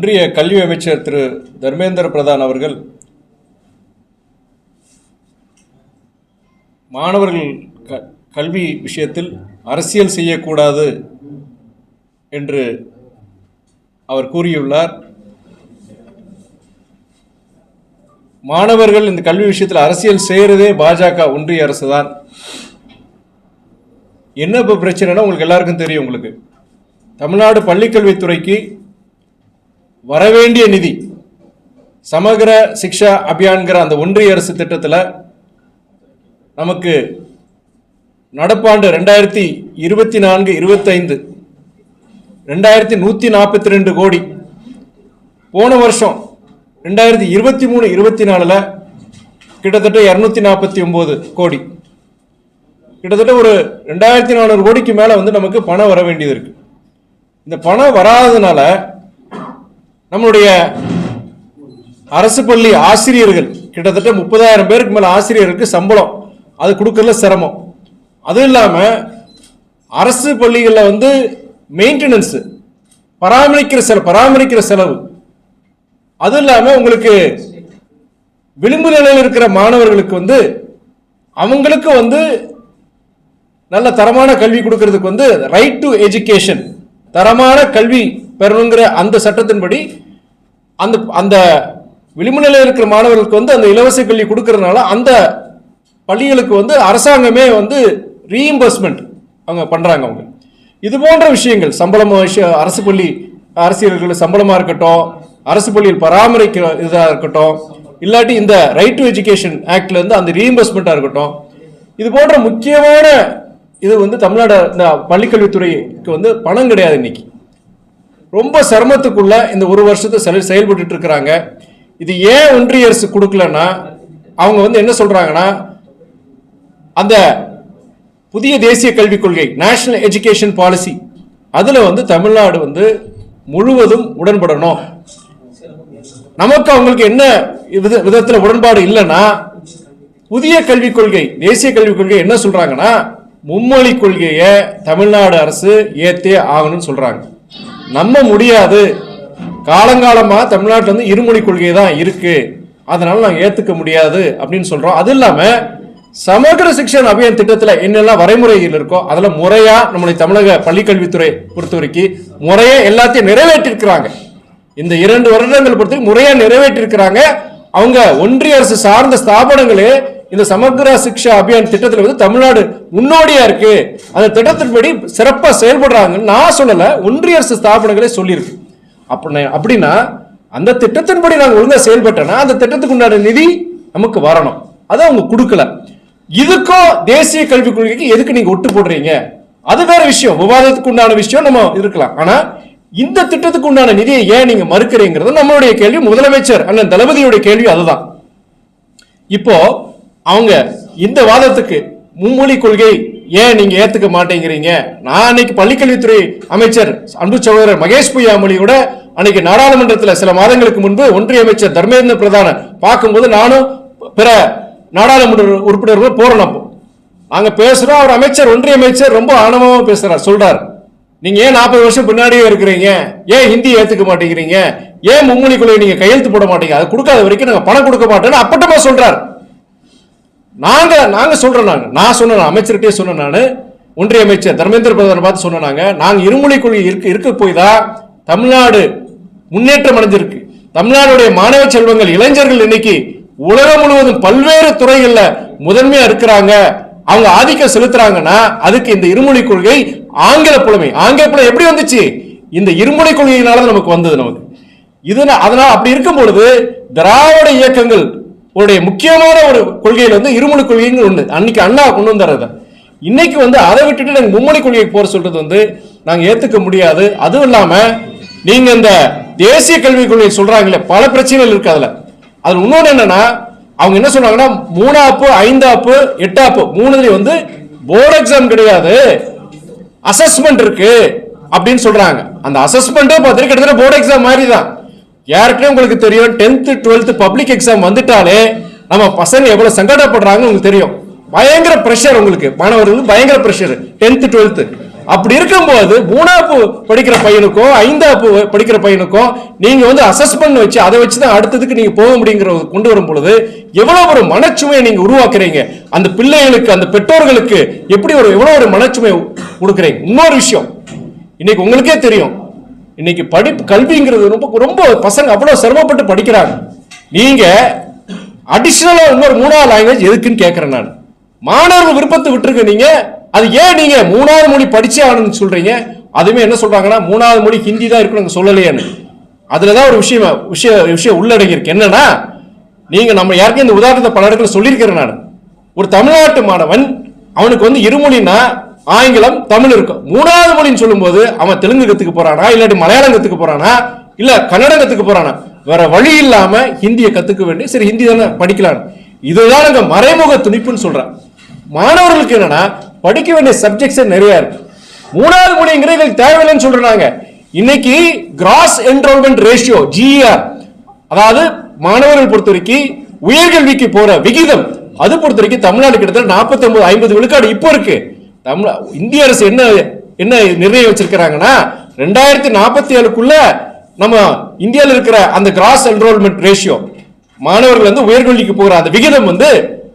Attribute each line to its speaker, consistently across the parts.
Speaker 1: ஒன்றிய கல்வி அமைச்சர் திரு தர்மேந்திர பிரதான் அவர்கள் மாணவர்கள் க கல்வி விஷயத்தில் அரசியல் செய்யக்கூடாது என்று அவர் கூறியுள்ளார். மாணவர்கள் இந்த கல்வி விஷயத்தில் அரசியல் செய்கிறதே பாஜக ஒன்றிய அரசு தான் என்ன இப்போ பிரச்சனைனா உங்களுக்கு எல்லாருக்கும் தெரியும் உங்களுக்கு. தமிழ்நாடு பள்ளிக்கல்வித்துறைக்கு வரவேண்டிய நிதி சமகர சிக்ஷா அபியான்கிற அந்த ஒன்றிய அரசு திட்டத்தில் நமக்கு நடப்பாண்டு ரெண்டாயிரத்தி இருபத்தி நான்கு இருபத்தைந்து ரெண்டாயிரத்தி நூற்றி நாற்பத்தி ரெண்டு கோடி. போன வருஷம் ரெண்டாயிரத்தி இருபத்தி மூணு இருபத்தி நாலில் கிட்டத்தட்ட இரநூத்தி நாற்பத்தி ஒம்பது கோடி. கிட்டத்தட்ட ஒரு ரெண்டாயிரத்தி நானூறு கோடிக்கு மேலே வந்து நமக்கு பணம் வர வேண்டியது இருக்குது இந்த பணம் வராததுனால நம்மளுடைய அரசு பள்ளி ஆசிரியர்கள் கிட்டத்தட்ட முப்பதாயிரம் பேருக்கு மேலே ஆசிரியருக்கு சம்பளம். அது கொடுக்கறதுல சிரமம். அதுவும் இல்லாமல் அரசு பள்ளிகளில் வந்து மெயின்டெனன்ஸு பராமரிக்கிற செலவு பராமரிக்கிற செலவு. அதுவும் இல்லாமல் உங்களுக்கு விளிம்பு நிலையில் இருக்கிற மாணவர்களுக்கு வந்து அவங்களுக்கு வந்து நல்ல தரமான கல்வி கொடுக்கறதுக்கு வந்து ரைட் டு எஜுகேஷன் தரமான கல்வி பெறணுங்கிற அந்த சட்டத்தின்படி அந்த அந்த விளிம்பு நிலையில் இருக்கிற மாணவர்களுக்கு வந்து அந்த இலவச கல்வி கொடுக்கறதுனால அந்த பள்ளிகளுக்கு வந்து அரசாங்கமே வந்து ரீஇம்பர்ஸ்மெண்ட் அவங்க பண்ணுறாங்க அவங்க. இது போன்ற விஷயங்கள் சம்பளம் விஷயம் அரசு பள்ளி அரசியல்கள் சம்பளமாக இருக்கட்டும் அரசு பள்ளியில் பராமரிக்கிற இதாக இருக்கட்டும் இல்லாட்டி இந்த ரைட் டு எஜுகேஷன் ஆக்ட்லேருந்து அந்த ரீஇம்பர்ஸ்மெண்ட்டாக இருக்கட்டும் இது போன்ற முக்கியமான இது வந்து தமிழ்நாடு இந்த பள்ளிக்கல்வித்துறைக்கு வந்து பணம் கிடையாது இன்னைக்கு. ரொம்ப சிரமத்துக்குள்ள இந்த ஒரு வருஷத்தை செல செயல்பட்டு இருக்கிறாங்க இது ஏன் ஒன்றிய அரசு கொடுக்கலன்னா அவங்க வந்து என்ன சொல்றாங்கன்னா அந்த புதிய தேசிய கல்விக் கொள்கை நேஷனல் எஜுகேஷன் பாலிசி அதுல வந்து தமிழ்நாடு வந்து முழுவதும் உடன்படணும். நமக்கு அவங்களுக்கு என்ன வித- உடன்பாடு இல்லைன்னா புதிய கல்விக் கொள்கை தேசிய கல்விக் கொள்கை என்ன சொல்றாங்கன்னா மும்மொழி கொள்கையை தமிழ்நாடு அரசு ஏத்தே ஆகணும்னு சொல்றாங்க. நம்ப முடியாது. காலங்காலமாக தமிழ்நாட்டில் வந்து இருமொழி கொள்கை தான் இருக்கு. அதனால நாங்கள் ஏற்றுக்க முடியாது அப்படின்னு சொல்கிறோம் அது இல்லாமல் சமகர சிக்ஷன் அபியான் திட்டத்தில் என்னெல்லாம் வரைமுறைகள் இருக்கோ அதில் முறையாக நம்முடைய தமிழக பள்ளிக்கல்வித்துறை பொறுத்த வரைக்கும் முறையாக எல்லாத்தையும் நிறைவேற்றிருக்கிறாங்க. இந்த இரண்டு வருடங்கள் பொறுத்து முறையாக நிறைவேற்றிருக்கிறாங்க. அவங்க ஒன்றிய அரசு சார்ந்த ஸ்தாபனங்களே இந்த சமக்ர சிக்ஷா அபியான் திட்டத்தில் வந்து தமிழ்நாடு முன்னோடியா இருக்கு. அந்த திட்டத்தின்படி சிறப்பாக செயல்படுறாங்கன்னு நான் சொல்லலை ஒன்றிய அரசு ஸ்தாபனங்களே சொல்லியிருக்கு. அப்படி அப்படின்னா அந்த திட்டத்தின்படி நாங்கள் ஒழுங்காக செயல்பட்டோம்னா அந்த திட்டத்துக்கு உண்டான நிதி நமக்கு வரணும். அதை அவங்க கொடுக்கல. இதுக்கும் தேசிய கல்விக் கொள்கைக்கு எதுக்கு நீங்கள் ஒட்டு போடுறீங்க? அது வேற விஷயம். விவாதத்துக்கு உண்டான விஷயம் நம்ம இருக்கலாம். ஆனால் இந்த திட்டத்துக்கு உண்டான நிதியை ஏன் நீங்க மறுக்கிறீங்கிறது நம்மளுடைய கேள்வி முதலமைச்சர் அண்ணன் தளபதியுடைய கேள்வி அதுதான். இப்போ அவங்க இந்த வாதத்துக்கு மும்மொழி கொள்கை ஏன் நீங்க ஏத்துக்க மாட்டேங்கிறீங்க? நான் அன்னைக்கு பள்ளிக்கல்வித்துறை அமைச்சர் அன்பு சகோதரர் மகேஷ் பொய்யாமொழியோட அன்னைக்கு நாடாளுமன்றத்தில் சில மாதங்களுக்கு முன்பு ஒன்றிய அமைச்சர் தர்மேந்திர பிரதான பார்க்கும்போது நானும் பிற நாடாளுமன்ற உறுப்பினர்கள் போறோம் அப்போ. நாங்க பேசுறோம் அவர் அமைச்சர் ஒன்றிய அமைச்சர் ரொம்ப ஆணவமா பேசுறார் சொல்றார். நீங்க ஏன் நாற்பது வருஷம் பின்னாடியே இருக்கிறீங்க? ஏன் ஹிந்தி ஏத்துக்க மாட்டேங்கிறீங்க? ஏன் மும்மொழி கொள்கை நீங்க கையெழுத்து போட மாட்டீங்க? அது கொடுக்காத வரைக்கும் நாங்க பணம் கொடுக்க மாட்டோம்னு அப்பட்டமா சொல்றாரு. நாங்க நாங்க சொல்றோம் நாங்க. நான் சொன்னேன் அமைச்சர்கிட்டே சொன்னேன் நான். ஒன்றிய அமைச்சர் தர்மேந்திர பிரதான பார்த்து சொன்னாங்க நாங்க. நாங்க இருமொழி கொள்கை இருக்க இருக்க போய் தான் தமிழ்நாடு முன்னேற்றம் அடைஞ்சிருக்கு. தமிழ்நாடுடைய மாணவ செல்வங்கள் இளைஞர்கள் இன்னைக்கு உலகம் முழுவதும் பல்வேறு துறைகள்ல முதன்மையா இருக்கிறாங்க. அவங்க ஆதிக்கம் செலுத்துறாங்கன்னா அதுக்கு இந்த இருமொழி கொள்கை ஆங்கில புலமை. ஆங்கில புலமை எப்படி வந்துச்சு? இந்த இருமொழி கொள்கையினால நமக்கு வந்தது நமக்கு. இது அதனால அப்படி இருக்கும் பொழுது திராவிட இயக்கங்கள் உடைய முக்கியமான ஒரு கொள்கையில வந்து இருமொழி கொள்கைன்னு ஒண்ணு. அன்னைக்கு அண்ணா கொண்டு வந்தாரு இன்னைக்கு வந்து அதை விட்டுட்டு நாங்க மும்மொழி கொள்கைக்கு போற சொல்றது வந்து நாங்க ஏத்துக்க முடியாது. அதுவும் இல்லாம நீங்க இந்த தேசிய கல்விக் கொள்கை சொல்றாங்களே பல பிரச்சனைகள் இருக்கு அதுல. அதுல இன்னொன்று என்னன்னா அவங்க என்ன சொல்றாங்கன்னா மூணாப்பு ஐந்தாப்பு எட்டாப்பு மூணுலயும் வந்து போர்டு எக்ஸாம் கிடையாது. அசஸ்மெண்ட் இருக்கு அப்படின்னு சொல்றாங்க. அந்த அசஸ்மெண்ட்டே பார்த்தீங்கன்னா கிட்டத்தட்ட போர்டு எக்ஸாம் மாதிரி தான் ஏற்கனவே உங்களுக்கு தெரியும்? டென்த்து டுவெல்த்து பப்ளிக் எக்ஸாம் வந்துட்டாலே நம்ம பசங்க எவ்வளோ சங்கடப்படுறாங்கன்னு உங்களுக்கு தெரியும். பயங்கர ப்ரெஷர் உங்களுக்கு. மாணவர்களுக்கு பயங்கர ப்ரெஷர் டென்த்து டுவெல்த்து அப்படி இருக்கும்போது மூணாப்பு படிக்கிற பையனுக்கும் ஐந்தாப்பு படிக்கிற பையனுக்கும் நீங்க வந்து அசஸ்மெண்ட் வச்சு அதை வச்சு தான் அடுத்ததுக்கு நீங்க போக முடியுங்கிற கொண்டு வரும் பொழுது எவ்வளவு ஒரு மனச்சுமையை நீங்க உருவாக்குறீங்க. அந்த பிள்ளைகளுக்கு அந்த பெற்றோர்களுக்கு எப்படி ஒரு எவ்வளவு ஒரு மனச்சுமை கொடுக்குறீங்க இன்னொரு விஷயம். இன்னைக்கு உங்களுக்கே தெரியும். இன்னைக்கு படிப்பு கல்விங்கிறது ரொம்ப ரொம்ப பசங்க அவ்வளோ சிரமப்பட்டு படிக்கிறாங்க. நீங்க அடிஷ்னலாக இன்னொரு மூணாவது லாங்குவேஜ் எதுக்குன்னு கேட்குறேன் நான். மாணவர்கள் விருப்பத்தை விட்டுருங்க நீங்க அது ஏன் நீங்க மூணாவது மொழி படிச்சே ஆகணும்னு சொல்றீங்க? அதுவுமே என்ன சொல்றாங்கன்னா மூணாவது மொழி ஹிந்தி தான் இருக்கணும் சொல்லலையேன்னு. அதுலதான் ஒரு விஷயம் விஷய விஷயம் உள்ளடங்கியிருக்கு. என்னன்னா நீங்க நம்ம யாருக்கும் இந்த உதாரணத்தை பல இடத்துல சொல்லியிருக்கிறேன் நான். ஒரு தமிழ்நாட்டு மாணவன் அவனுக்கு வந்து இருமொழின்னா ஆங்கிலம் தமிழ் இருக்கும். மூணாவது மொழின்னு சொல்லும்போது அவன் தெலுங்கு கத்துக்க போறானா இல்லாட்டி மலையாளம் கத்துக்க போறானா இல்ல கன்னடம் கத்துக்க போறானா? வேற வழி இல்லாம ஹிந்தியை கத்துக்க வேண்டிய சரி ஹிந்தி தானே படிக்கலாம் இதுதான் நாங்க மறைமுக துணிப்புன்னு சொல்றேன். மாணவர்களுக்கு என்னன்னா படிக்க வேண்டிய சப்ஜெக்ட்ஸே நிறைய இருக்கு. மூணாவது மொழிங்கிற எங்களுக்கு தேவையில்லைன்னு சொல்றாங்க. இன்னைக்கு கிராஸ் என்ரோல்மெண்ட் ரேஷியோ ஜிஆர் அதாவது மாணவர்கள் பொறுத்த வரைக்கும் உயர்கல்விக்கு போற விகிதம் அது பொறுத்த வரைக்கும் தமிழ்நாடு கிட்டத்தட்ட நாற்பத்தி ஒன்பது ஐம்பது விழுக்காடு இப்போ இருக்கு. தமிழ் இந்திய அரசு என்ன என்ன நிர்ணயம் வச்சிருக்கிறாங்கன்னா ரெண்டாயிரத்தி நாற்பத்தி ஏழுக்குள்ள நம்ம இந்தியாவில் இருக்கிற அந்த கிராஸ் என்ரோல்மெண்ட் ரேஷியோ மாணவர்கள் வந்து உயர்கல்விக்கு போகிற அந்த விகிதம் வந்து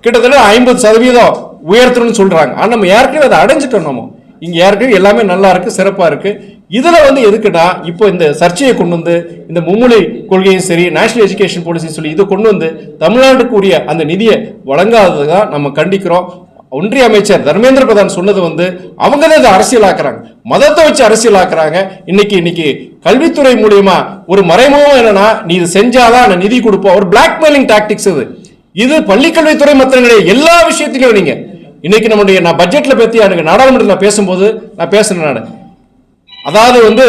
Speaker 1: கிட்டத்தட்ட ஐம்பது சதவீதம் உயர்த்தணும்னு சொல்றாங்க. ஆனால் நம்ம ஏற்கனவே அதை அடைஞ்சிட்டோம் நம்ம. இங்கே ஏற்கனவே எல்லாமே நல்லா இருக்கு சிறப்பாக இருக்கு. இதில் வந்து எதுக்குன்னா இப்போ இந்த சர்ச்சையை கொண்டு வந்து இந்த மும்மொழி கொள்கையும் சரி நேஷனல் எஜுகேஷன் பாலிசியும் சொல்லி இதை கொண்டு வந்து தமிழ்நாட்டுக்குரிய அந்த நிதியை வழங்காததான் நம்ம கண்டிக்கிறோம். ஒன்றிய அமைச்சர் தர்மேந்திர பிரதான் சொன்னது வந்து அவங்க தான் இதை அரசியலாக்குறாங்க. மதத்தை வச்சு அரசியலாக்குறாங்க. இன்னைக்கு இன்னைக்கு கல்வித்துறை மூலியமா ஒரு மறைமுகம் என்னன்னா நீ இது செஞ்சாதான் நான் நிதி கொடுப்போம். ஒரு பிளாக்மெயிலிங் டாக்டிக்ஸ் இது. இது பள்ளிக்கல்வித்துறை மத்திரம் கிடையாது எல்லா விஷயத்திலையும் நீங்க. இன்னைக்கு நம்முடைய நான் பட்ஜெட்ல பத்தி எனக்கு நாடாளுமன்றத்தில் பேசும்போது நான் பேசுறேன் நான். அதாவது வந்து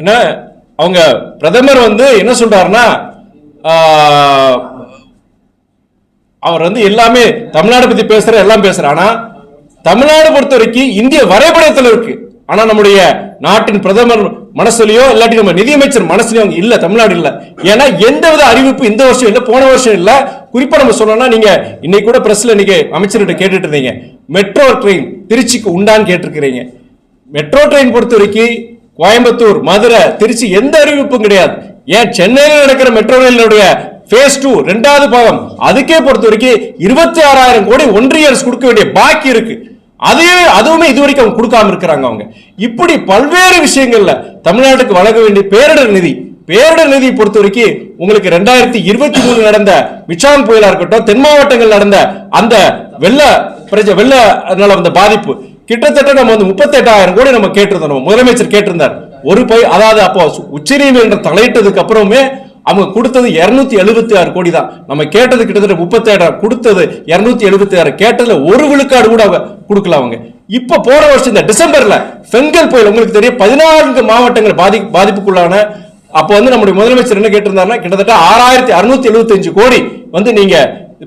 Speaker 1: என்ன அவங்க பிரதமர் வந்து என்ன சொல்றாருன்னா அவர் வந்து எல்லாமே தமிழ்நாடு பத்தி பேசுற எல்லாம் பேசுற. ஆனா தமிழ்நாடு பொறுத்த வரைக்கும் இந்திய வரைபடத்தில் இருக்கு. ஆனா நம்முடைய நாட்டின் பிரதமர் மனசுலயோ இல்லாட்டி நம்ம நிதியமைச்சர் மனசுலயோ அவங்க இல்ல தமிழ்நாடு இல்ல. ஏன்னா எந்த வித அறிவிப்பு இந்த வருஷம் இல்ல போன வருஷம் இல்ல. குறிப்பா நம்ம சொல்லணும்னா நீங்க இன்னைக்கு கூட பிரஸ்ல இன்னைக்கு அமைச்சர்கிட்ட கேட்டுட்டு இருந்தீங்க. மெட்ரோ ட்ரெயின் திருச்சிக்கு உண்டான்னு கேட்டிருக்கிறீங்க. மெட்ரோ ட்ரெயின் பொறுத்த வரைக்கும் கோயம்புத்தூர் மதுரை திருச்சி எந்த அறிவிப்பும் கிடையாது. ஏன் சென்னையில் நடக்கிற மெட்ரோ ரயிலுடைய ஃபேஸ் டூ ரெண்டாவது பாகம் அதுக்கே பொறுத்த வரைக்கும் இருபத்தி ஆறாயிரம் கோடி ஒன்றிய அரசு கொடுக்க வேண்டிய பாக்கி இருக்கு. அதையே அதுவுமே இது வரைக்கும் அவங்க கொடுக்காம இருக்கிறாங்க அவங்க. இப்படி பல்வேறு விஷயங்கள்ல தமிழ்நாட்டுக்கு வழங்க வேண்டிய பேரிடர் நிதி. பேரிடர் நிதி பொறுத்த வரைக்கும் உங்களுக்கு ரெண்டாயிரத்தி இருபத்தி மூணு நடந்த மிச்சான் புயலா இருக்கட்டும் தென் மாவட்டங்கள் நடந்த அந்த வெள்ள பிரச்சனை வெள்ள அதனால வந்த பாதிப்பு. கிட்டத்தட்ட நம்ம வந்து முப்பத்தெட்டாயிரம் கோடி நம்ம கேட்டிருந்தோம். முதலமைச்சர் கேட்டிருந்தார். ஒரு பை அதாவது அப்போ உச்ச நீதிமன்றம் தலையிட்டதுக்கு அப்புறமே அவங்க கொடுத்தது இருநூத்தி எழுபத்தி ஆறு கோடி தான் நம்ம கேட்டது கிட்டத்தட்ட முப்பத்தேழாயிரம் கொடுத்தது இருநூத்தி எழுபத்தி ஆறு. கேட்டதுல ஒரு விழுக்காடு கூட அவங்க கொடுக்கல அவங்க. இப்ப போற வருஷம் இந்த டிசம்பர்ல பெங்கல் புயல் உங்களுக்கு தெரியும் பதினான்கு மாவட்டங்கள் பாதி பாதிப்புக்குள்ளான. அப்போ வந்து நம்முடைய முதலமைச்சர் என்ன கேட்டிருந்தாருன்னா கிட்டத்தட்ட ஆறாயிரத்தி அறுநூத்தி எழுபத்தி கோடி வந்து நீங்க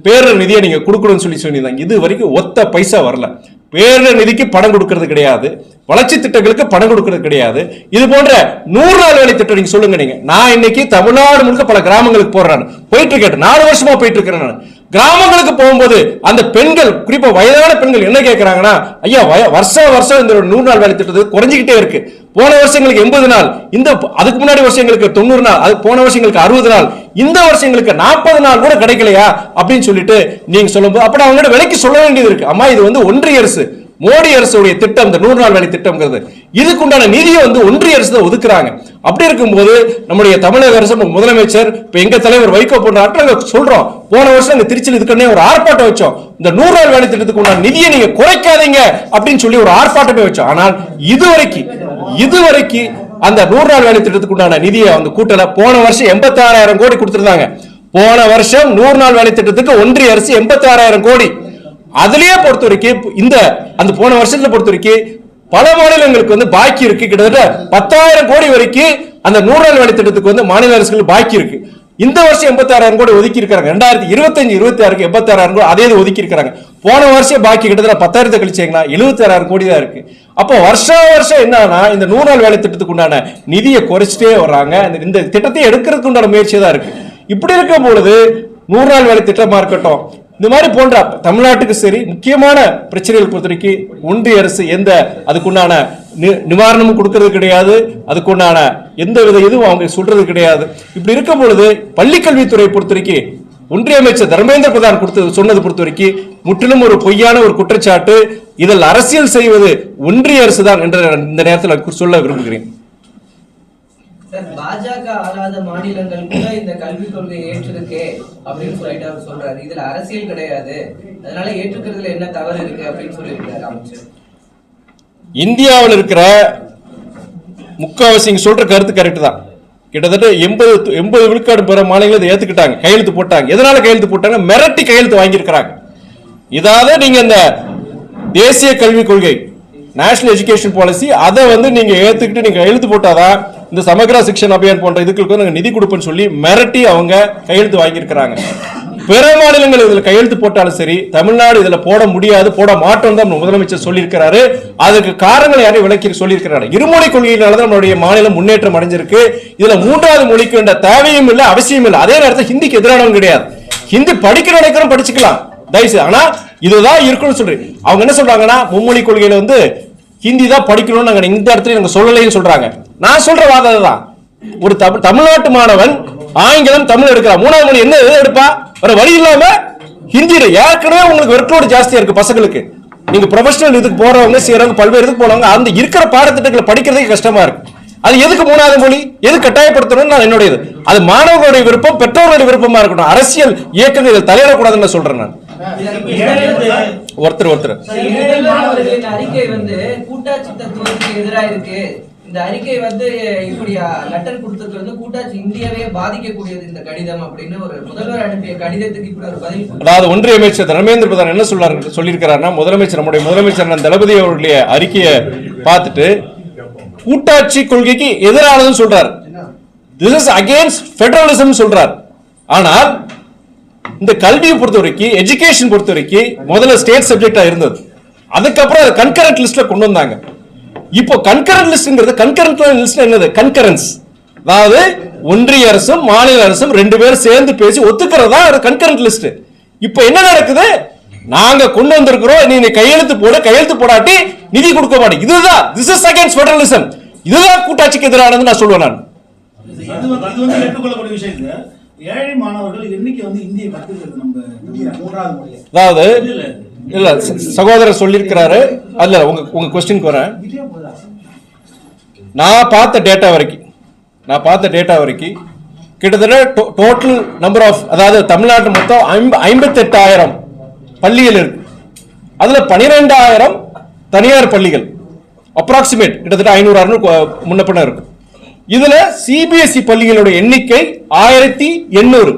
Speaker 1: பேரர் நிதியை நீங்க கொடுக்கணும்னு சொல்லி சொல்லியிருந்தாங்க இது வரைக்கும் ஒத்த பைசா வரல. பேரிடர் நிதிக்கு பணம் கொடுக்கறது கிடையாது. வளர்ச்சி திட்டங்களுக்கு பணம் கொடுக்கறது கிடையாது. இது போன்ற நூறு நாள் வேலை திட்டம் நீங்க சொல்லுங்க நீங்க. நான் இன்னைக்கு தமிழ்நாடு முழுக்க பல கிராமங்களுக்கு போடுறேன் போயிட்டு இருக்கேன். நாலு வருஷமா போயிட்டு இருக்கிறேன் நான். கிராமங்களுக்கு போகும்போது அந்த பெண்கள் குறிப்பா வயதான பெண்கள் என்ன கேட்கிறாங்கன்னா ஐயா வய- வருஷம் வருஷம் இந்த நூறு நாள் வேலை திட்டத்தை குறைஞ்சிக்கிட்டே இருக்கு. போன வருஷங்களுக்கு எண்பது நாள் இந்த அதுக்கு முன்னாடி வருஷங்களுக்கு தொண்ணூறு நாள் அது போன வருஷங்களுக்கு அறுபது நாள் இந்த வருஷங்களுக்கு நாற்பது நாள் கூட கிடைக்கலையா? அப்படின்னு சொல்லிட்டு நீங்க சொல்லும்போது அப்ப அவங்களோட விலைக்கு சொல்ல வேண்டியது இருக்கு. அம்மா இது வந்து ஒன்றிய அரசு. மோடி அரசுடைய திட்டம் இந்த நூறு நாள் வேலை திட்டம்ங்கிறது இதுக்குண்டான நிதியை வந்து ஒன்றிய அரசு தான் ஒதுக்குறாங்க. அப்படி இருக்கும்போது நம்முடைய தமிழக அரசு முதலமைச்சர் இப்ப எங்க தலைவர் வைகோ போன்ற ஆட்கள் சொல்றோம். போன வருஷம் இந்த திருச்சியில் இதுக்குன்னே ஒரு ஆர்ப்பாட்டம் வச்சோம். இந்த நூறு நாள் வேலை திட்டத்துக்கு உண்டான நிதியை நீங்க குறைக்காதீங்க அப்படின்னு சொல்லி ஒரு ஆர்ப்பாட்டமே வச்சோம். ஆனால் இதுவரைக்கும் இதுவரைக்கும் அந்த நூறு நாள் வேலை திட்டத்துக்கு உண்டான நிதியை அந்த கூட்டல போன வருஷம் எண்பத்தாறாயிரம் கோடி கொடுத்திருந்தாங்க. போன வருஷம் நூறு நாள் வேலை திட்டத்துக்கு ஒன்றிய அரசு எண்பத்தாறாயிரம் கோடி. அதுலயே பொறுத்த வரைக்கும் இந்த அந்த போன வருஷத்துல பொறுத்த வரைக்கும் பல மாநிலங்களுக்கு வந்து பாக்கி இருக்கு. கிட்டத்தட்ட பத்தாயிரம் கோடி வரைக்கும் அந்த நூறு நாள் வேலை திட்டத்துக்கு வந்து மாநில அரசுகள் பாக்கி இருக்கு. இந்த வருஷம் எண்பத்தாறாயிரம் கோடி ஒதுக்கி இருக்காங்க ரெண்டாயிரத்தி இருபத்தஞ்சு இருபத்தி ஆறுக்கு எண்பத்தாறாயிரம் கோடி அதே ஒதுக்கி இருக்காங்க போன வருஷம் பாக்கி கிட்டத்தட்ட பத்தாயிரத்தை கழிச்சீங்கன்னா எழுபத்தி ஆறாயிரம் கோடி தான் இருக்கு. அப்போ வருஷம் வருஷம் என்னன்னா இந்த நூறு நாள் வேலை திட்டத்துக்கு உண்டான நிதியை குறைச்சிட்டே வர்றாங்க. இந்த திட்டத்தை எடுக்கிறதுக்கு உண்டான முயற்சி தான் இருக்கு. இப்படி இருக்கும் பொழுது நூறு நாள் வேலை திட்டமா இருக்கட்டும் இந்த மாதிரி போன்ற தமிழ்நாட்டுக்கு சரி முக்கியமான பிரச்சனைகள் பொறுத்தவரைக்கும் ஒன்றிய அரசு எந்த அதுக்குண்டான நி- நிவாரணமும் கொடுக்கறது கிடையாது அதுக்குண்டான எந்த வித இதுவும் அவங்க சொல்றது கிடையாது. இப்படி இருக்கும் பொழுது பள்ளிக்கல்வித்துறை பொறுத்தவரைக்கும் ஒன்றிய அமைச்சர் தர்மேந்திர பிரதான் கொடுத்து சொன்னது பொறுத்த வரைக்கும் முற்றிலும் ஒரு பொய்யான ஒரு குற்றச்சாட்டு. இதில் அரசியல் செய்வது ஒன்றிய அரசு தான் என்ற இந்த நேரத்தில் சொல்ல விரும்புகிறேன்.
Speaker 2: சார் பாஜக ஆளாத மாநிலங்கள் கூட இந்த கல்விக் கொள்கையை ஏற்றிருக்கு அப்படின்னு சொல்லிட்டு அவர் சொல்றாரு. இதுல அரசியல் கிடையாது. அதனால ஏற்றுக்கிறதுல என்ன தவறு இருக்கு அப்படின்னு சொல்லியிருக்காரு அமைச்சர்.
Speaker 1: இந்தியாவில் இருக்கிற முக்காவாசி இங்க சொல்ற கருத்து கரெக்ட் தான். கிட்டத்தட்ட எண்பது எண்பது விழுக்காடு பெற மாநிலங்கள் இதை ஏத்துக்கிட்டாங்க. கையெழுத்து போட்டாங்க. எதனால கையெழுத்து போட்டாங்க? மிரட்டி கையெழுத்து வாங்கியிருக்கிறாங்க. இதாவது நீங்க இந்த தேசிய கல்விக் கொள்கை நேஷனல் எஜுகேஷன் பாலிசி அதை வந்து நீங்க ஏத்துக்கிட்டு நீங்க கையெழுத்து போட்டாதான் இந்த சமக்ரா சிக்ஷன் அபியான் போன்ற இதுக்கு நாங்கள் நிதி கொடுப்போன்னு சொல்லி மிரட்டி அவங்க கையெழுத்து வாங்கியிருக்கிறாங்க. பிற மாநிலங்கள் இதில் கையெழுத்து போட்டாலும் சரி தமிழ்நாடு இதில் போட முடியாது போட மாட்டோம் தான் முதலமைச்சர் சொல்லியிருக்கிறாரு. அதுக்கு காரணங்கள் யாரையும் விளக்கி சொல்லியிருக்கிறாரு. இருமொழி கொள்கையினால தான் நம்மளுடைய மாநிலம் முன்னேற்றம் அடைஞ்சிருக்கு. இதில் மூன்றாவது மொழிக்கு வேண்ட தேவையும் இல்லை அவசியம் இல்லை. அதே நேரத்தில் ஹிந்திக்கு எதிரானவங்க கிடையாது. ஹிந்தி படிக்கிற நினைக்கிறோம் படிச்சுக்கலாம். தயவுசெய்து. ஆனால் இதுதான் இருக்குன்னு சொல்றேன். அவங்க என்ன சொல்றாங்கன்னா மும்மொழி கொள்கையில வந்து ஹிந்தி தான் படிக்கணும்னு நாங்கள் இந்த இடத்துல நாங்கள் சொல்லலைன்னு சொல்றாங்க. நான் சொல்ற வாதம் தான் ஒரு தமிழ் தமிழ்நாட்டு மாணவன் ஆங்கிலம் தமிழ் எடுக்கிறான். மூணாவது மொழி என்ன எது எடுப்பா? வேற வழி இல்லாம ஹிந்தியில ஏற்கனவே உங்களுக்கு ஒர்க்லோடு ஜாஸ்தியா இருக்கு பசங்களுக்கு. நீங்க ப்ரொஃபஷனல் இதுக்கு போறவங்க செய்யறவங்க பல்வேறு இதுக்கு போனவங்க அந்த இருக்கிற பாடத்திட்டங்களை படிக்கிறதுக்கு கஷ்டமா இருக்கு. அது எதுக்கு மூணாவது மொழி? எது கட்டாயப்படுத்தணும்னு நான் என்னுடைய இது அது மாணவர்களுடைய விருப்பம் பெற்றோர்களுடைய விருப்பமா இருக்கட்டும். அரசியல் இயக்கங்கள் தலையிடக்கூடாதுன்னு சொல்றேன் நான். ஒருத்தர் ஒருத்தர்.
Speaker 2: அறிக்கை வந்து கூட்டாட்சி தத்துவத்துக்கு எதிராக இருக்கு. இந்த அறிக்கை வந்து இப்படி லெட்டர் கொடுத்தது வந்து கூட்டாட்சி இந்தியாவே பாதிக்கக்கூடியது இந்த கடிதம் அப்படின்னு ஒரு முதல்வர் அனுப்பிய கடிதத்துக்கு இப்படி ஒரு பதில்.
Speaker 1: அதாவது ஒன்றிய அமைச்சர் தர்மேந்திர பிரதான் என்ன சொல்றாரு சொல்லியிருக்கிறாருன்னா முதலமைச்சர் நம்முடைய முதலமைச்சர் தளபதி அவருடைய அறிக்கையை பார்த்துட்டு கூட்டாட்சி கொள்கைக்கு எதிரானதுன்னு சொல்றாரு. திஸ் இஸ் அகேன்ஸ்ட் ஃபெடரலிசம் சொல்றார். ஆனால் இந்த கல்வியை பொறுத்த வரைக்கும் எஜுகேஷன் பொறுத்த வரைக்கும் முதல்ல ஸ்டேட் சப்ஜெக்டா இருந்தது. அதுக்கப்புறம் அதை கன்கரண்ட் லிஸ்ட்ல கொண்டு வந்தாங்க. இப்போ கன்கரண்ட் லிஸ்ட்ங்கிறது கன்கரண்ட் லிஸ்ட் என்னது? கன்கரன்ஸ் அதாவது ஒன்றிய அரசும் மாநில அரசும் ரெண்டு பேரும் சேர்ந்து பேசி ஒத்துக்கிறதா ஒரு கன்கரண்ட் லிஸ்ட் இப்போ என்ன நடக்குது? நாங்க கொண்டு வந்திருக்கிறோம் நீ கையெழுத்து போட கையெழுத்து போடாட்டி நிதி கொடுக்க மாட்டேன். இதுதான் திஸ் இஸ் அகைன்ஸ்ட் ஃபெடரலிசம் இதுதான் கூட்டாட்சிக்கு எதிரானது நான் சொல்லுவேன் நான்.
Speaker 3: ஏழை மாணவர்கள் என்னைக்கு வந்து இந்தியை கத்துக்கிறது நம்ம தமிழ்நாடு?
Speaker 4: மூன்றாவது மொழி
Speaker 1: அதாவது
Speaker 3: இல்ல
Speaker 1: சகோதரர் சொல்லியிருக்கிறாரு. அதுல உங்க உங்க கொஸ்டினுக்கு வரேன். நான் பார்த்த டேட்டா வரைக்கும் நான் பார்த்த டேட்டா வரைக்கும் கிட்டத்தட்ட டோட்டல் நம்பர் ஆஃப் அதாவது தமிழ்நாட்டு மொத்தம் ஐம்ப ஐம்பத்தெட்டாயிரம் பள்ளிகள் இருக்கு. அதுல பனிரெண்டாயிரம் தனியார் பள்ளிகள். அப்ராக்சிமேட் கிட்டத்தட்ட ஐநூறு அறுநூறு முன்ன பின்ன இருக்கும் இதுல சிபிஎஸ்இ பள்ளிகளுடைய எண்ணிக்கை ஆயிரத்தி எண்ணூறு.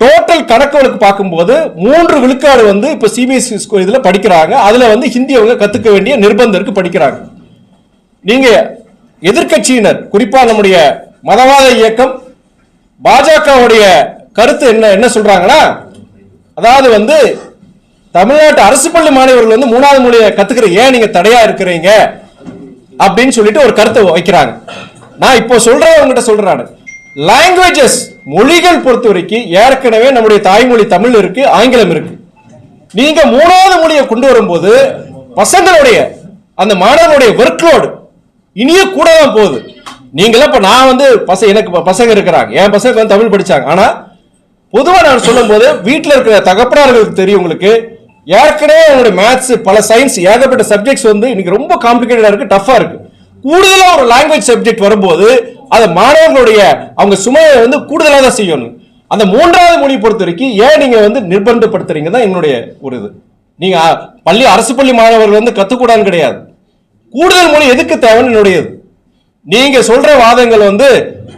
Speaker 1: டோட்டல் கணக்குகளுக்கு பார்க்கும்போது மூன்று விழுக்காடு வந்து இப்ப சிபிஎஸ்இ இதுல படிக்கிறாங்க. அதுல வந்து ஹிந்தி அவங்க கத்துக்க வேண்டிய நிர்பந்தம் இருக்கு படிக்கிறாங்க. நீங்க எதிர்க்கட்சியினர் குறிப்பா நம்முடைய மதவாத இயக்கம் பாஜகவுடைய கருத்து என்ன என்ன சொல்றாங்கன்னா அதாவது வந்து தமிழ்நாட்டு அரசு பள்ளி மாணவர்கள் வந்து மூணாவது மொழியை கத்துக்கிற ஏன் நீங்க தடையா இருக்கிறீங்க? அப்படின்னு சொல்லிட்டு ஒரு கருத்தை வைக்கிறாங்க நான் இப்போ சொல்றேன் உங்ககிட்ட சொல்றேன் லாங்குவேஜஸ் மொழிகள் பொறுத்த வரைக்கும் ஏற்கனவே நம்முடைய தாய்மொழி தமிழ் இருக்கு ஆங்கிலம் இருக்கு. நீங்க மூணாவது மொழியை கொண்டு வரும்போது பசங்களுடைய அந்த மாணவனுடைய ஒர்க்லோடு இனிய கூட தான் போகுது. நீங்களாம் இப்போ நான் வந்து பச எனக்கு பசங்க இருக்கிறாங்க. என் பசங்க வந்து தமிழ் படித்தாங்க ஆனால் பொதுவாக நான் சொல்லும்போது வீட்டில் இருக்கிற தகப்பனார்களுக்கு தெரியும் உங்களுக்கு. ஏற்கனவே அவங்களோட மேத்ஸ் பல சயின்ஸ் ஏகப்பட்ட சப்ஜெக்ட்ஸ் வந்து இன்னைக்கு ரொம்ப காம்ப்ளிகேட்டடாக இருக்கு டஃபாக இருக்கு. கூடுதலாக ஒரு லாங்குவேஜ் சப்ஜெக்ட் வரும்போது அதை மாணவர்களுடைய அவங்க சுமையை வந்து கூடுதலாக தான் செய்யணும். அந்த மூன்றாவது மொழி பொறுத்த வரைக்கும் ஏன் நீங்கள் வந்து நிர்பந்தப்படுத்துறீங்க தான் என்னுடைய ஒரு இது. நீங்கள் பள்ளி அரசு பள்ளி மாணவர்கள் வந்து கற்றுக்கூடாதுன்னு கிடையாது. கூடுதல் மொழி எதுக்கு தேவைன்னு என்னுடையது நீங்க சொல்ற வாதங்கள் வந்து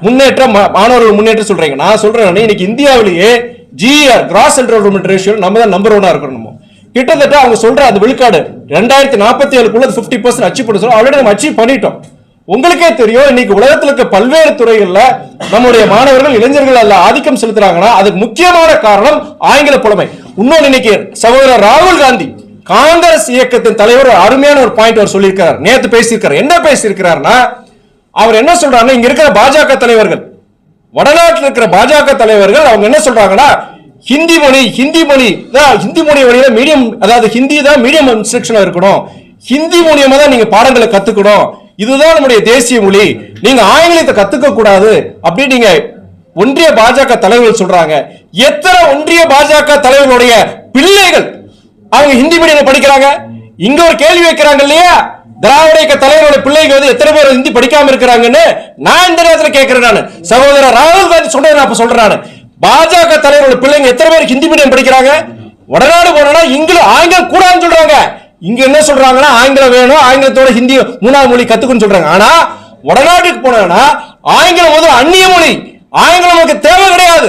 Speaker 1: முன்னேற்றம் மா- மாணவர்கள் முன்னேற்றம் சொல்றீங்க. நான் சொல்றேன் இன்னைக்கு இந்தியாவிலேயே ஜிஆர் கிராஸ் என்ரோல்மெண்ட் ரேஷியோ நம்ம தான் நம்பர் ஒன்னா இருக்கணும் நம்ம. கிட்டத்தட்ட அவங்க சொல்ற அந்த விழுக்காடு ரெண்டாயிரத்தி நாற்பத்தி ஏழுக்குள்ள ஃபிஃப்டி பர்சன்ட் அச்சீவ் பண்ண சொல்ல ஆல்ரெடி நம்ம அச்சீவ் பண்ணிட்டோம். உங்களுக்கே தெரியும் இன்னைக்கு உலகத்துல இருக்க பல்வேறு துறைகள்ல நம்முடைய மாணவர்கள் இளைஞர்கள் அல்ல ஆதிக்கம் செலுத்துறாங்கன்னா அதுக்கு முக்கியமான காரணம் ஆங்கில புலமை. இன்னொன்னு இன்னைக்கு சகோதரர் ராகுல் காந்தி காங்கிரஸ் இயக்கத்தின் தலைவர் ஒரு அருமையான ஒரு பாயிண்ட் அவர் சொல்லியிருக்கிறார். நேத்து பேசியிருக்காரு. என்ன பேசியிருக்கிறார்னா அவர் என்ன சொல்றாருன்னா இங்க இருக்கிற பாஜக தலைவர்கள் வடநாட்டில் இருக்கிற பாஜக தலைவர்கள் அவங்க என்ன சொல்றாங்கன்னா ஹிந்தி மொழி ஹிந்தி மொழி தான் ஹிந்தி மொழி வழியில மீடியம் அதாவது ஹிந்தி தான் மீடியம் இன்ஸ்ட்ரக்ஷனாக இருக்கணும். ஹிந்தி மூலியமா தான் நீங்க பாடங்களை கத்துக்கணும். இதுதான் நம்முடைய தேசிய மொழி. நீங்க ஆங்கிலத்தை கத்துக்க கூடாது அப்படி நீங்க ஒன்றிய பாஜக தலைவர்கள் சொல்றாங்க. எத்தனை ஒன்றிய பாஜக தலைவர்களுடைய பிள்ளைகள் அவங்க ஹிந்தி மீடியம் படிக்கிறாங்க? இங்க ஒரு கேள்வி வைக்கிறாங்க இல்லையா? திராவிட இயக்க தலைவரோட பிள்ளைங்க வந்து எத்தனை பேர் ஹிந்தி படிக்காம இருக்கிறாங்கன்னு நான் இந்த நேரத்துல கேட்கிறேன் நான். சகோதரர் ராகுல் காந்தி சொன்னதை நான் இப்ப சொல்றேன் நானு. பாஜக தலைவரோட பிள்ளைங்க எத்தனை பேர் ஹிந்தி மீடியம் படிக்கிறாங்க? வடநாடு போனா இங்கிலும் ஆங்கிலம் கூடாதுன்னு சொல்றாங்க. இங்க என்ன சொல்றாங்கன்னா ஆங்கிலம் வேணும் ஆங்கிலத்தோட ஹிந்தி மூணாவது மொழி கத்துக்கணும்னு சொல்றாங்க. ஆனா வடநாட்டுக்கு போனா ஆங்கிலம் வந்து அந்நிய மொழி. ஆங்கிலம் நமக்கு தேவை கிடையாது.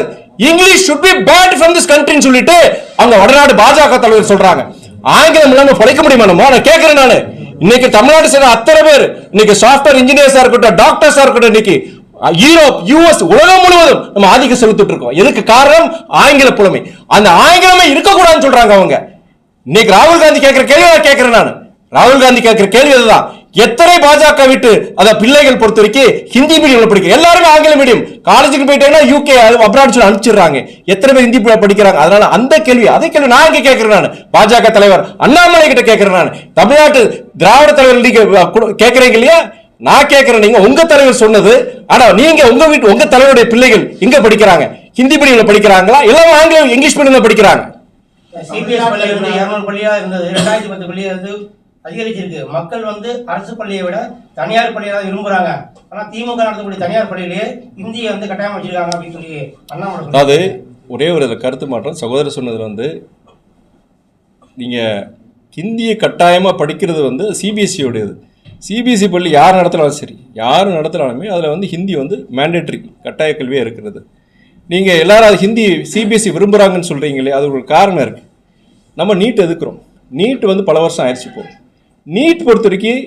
Speaker 1: English should be barred from this கண்ட்ரின்னு சொல்லிட்டு அங்க வடநாடு பாஜக தலைவர் சொல்றாங்க. ஆங்கிலம் இல்லாம பழைக்க முடியுமா நம்ம? நான் கேட்கிறேன் நானு. இன்னைக்கு தமிழ்நாடு சேர்ந்த அத்தனை பேர் இன்னைக்கு சாஃப்ட்வேர் இன்ஜினியர்ஸா இருக்கட்டும் டாக்டர்ஸா இருக்கட்டும் இன்னைக்கு யூரோப் யூஎஸ் உலகம் முழுவதும் நம்ம ஆதிக்கம் செலுத்திட்டு இருக்கோம். எதுக்கு காரணம்? ஆங்கில புலமை. அந்த ஆங்கிலமே இருக்கக்கூடாதுன்னு சொல்றாங்க அவங்க. இன்னைக்கு ராகுல் காந்தி கேட்கிற கேள்வி நான் கேட்கிறேன் நான். ராகுல் காந்தி கேட்கிற கேள்வி அதுதான். எத்தனை பாஜக விட்டு அத பிள்ளைகள் பொறுத்த வரைக்கும் ஹிந்தி மீடியம்ல படிக்கிற எல்லாருமே ஆங்கில மீடியம் காலேஜுக்கு போயிட்டாங்கன்னா யூகே அப்ராட் சொல்லி அனுப்பிச்சிடுறாங்க. எத்தனை பேர் ஹிந்தி படிக்கிறாங்க? அதனால அந்த கேள்வி அதே கேள்வி நான் இங்க கேட்கிறேன் நான். பாஜக தலைவர் அண்ணாமலை கிட்ட கேட்கிறேன் நான். தமிழ்நாட்டு திராவிட தலைவர் கேட்கிறீங்க இல்லையா? நான் கேட்கிறேன் நீங்க உங்க தலைவர் சொன்னது ஆனா நீங்க உங்க வீட்டு உங்க தலைவருடைய பிள்ளைகள் எங்க படிக்கிறாங்க. ஹிந்தி மீடியம்ல படிக்கிறாங்களா? எல்லாமே ஆங்கிலம் இங்கிலீஷ் மீடியம்ல படிக்கிறாங்க?
Speaker 4: சிபிஎஸ் பள்ளி வந்து இருநூறு பள்ளியா இருந்தது ரெண்டாயிரத்தி பத்து பள்ளியா இருந்து அதிகரிச்சிருக்கு. மக்கள் வந்து அரசு பள்ளியை விட தனியார் பள்ளியை தான் விரும்புறாங்க. ஆனா திமுக நடத்தக்கூடிய தனியார் பள்ளியிலேயே இந்தியை வந்து கட்டாயம் வச்சிருக்காங்க அப்படின்னு சொல்லி அண்ணாமலை.
Speaker 1: அதாவது ஒரே ஒரு கருத்து மாற்றம். சகோதரர் சொன்னது வந்து நீங்க ஹிந்தியை கட்டாயமா படிக்கிறது வந்து சிபிஎஸ்சியோடையது சிபிஎஸ்சி பள்ளி யார் நடத்தினாலும் சரி யார் நடத்தினாலுமே அதில் வந்து ஹிந்தி வந்து மேண்டேட்ரி கட்டாய கல்வியாக இருக்கிறது. நீங்கள் எல்லாரும் அது ஹிந்தி சிபிஎஸ்சி விரும்புகிறாங்கன்னு சொல்கிறீங்களே அது ஒரு காரணம் இருக்குது நம்ம நீட் எதுக்குறோம்? நீட் வந்து பல வருஷம் ஆயிடுச்சு போகும் நீட் பொறுத்த வரைக்கும்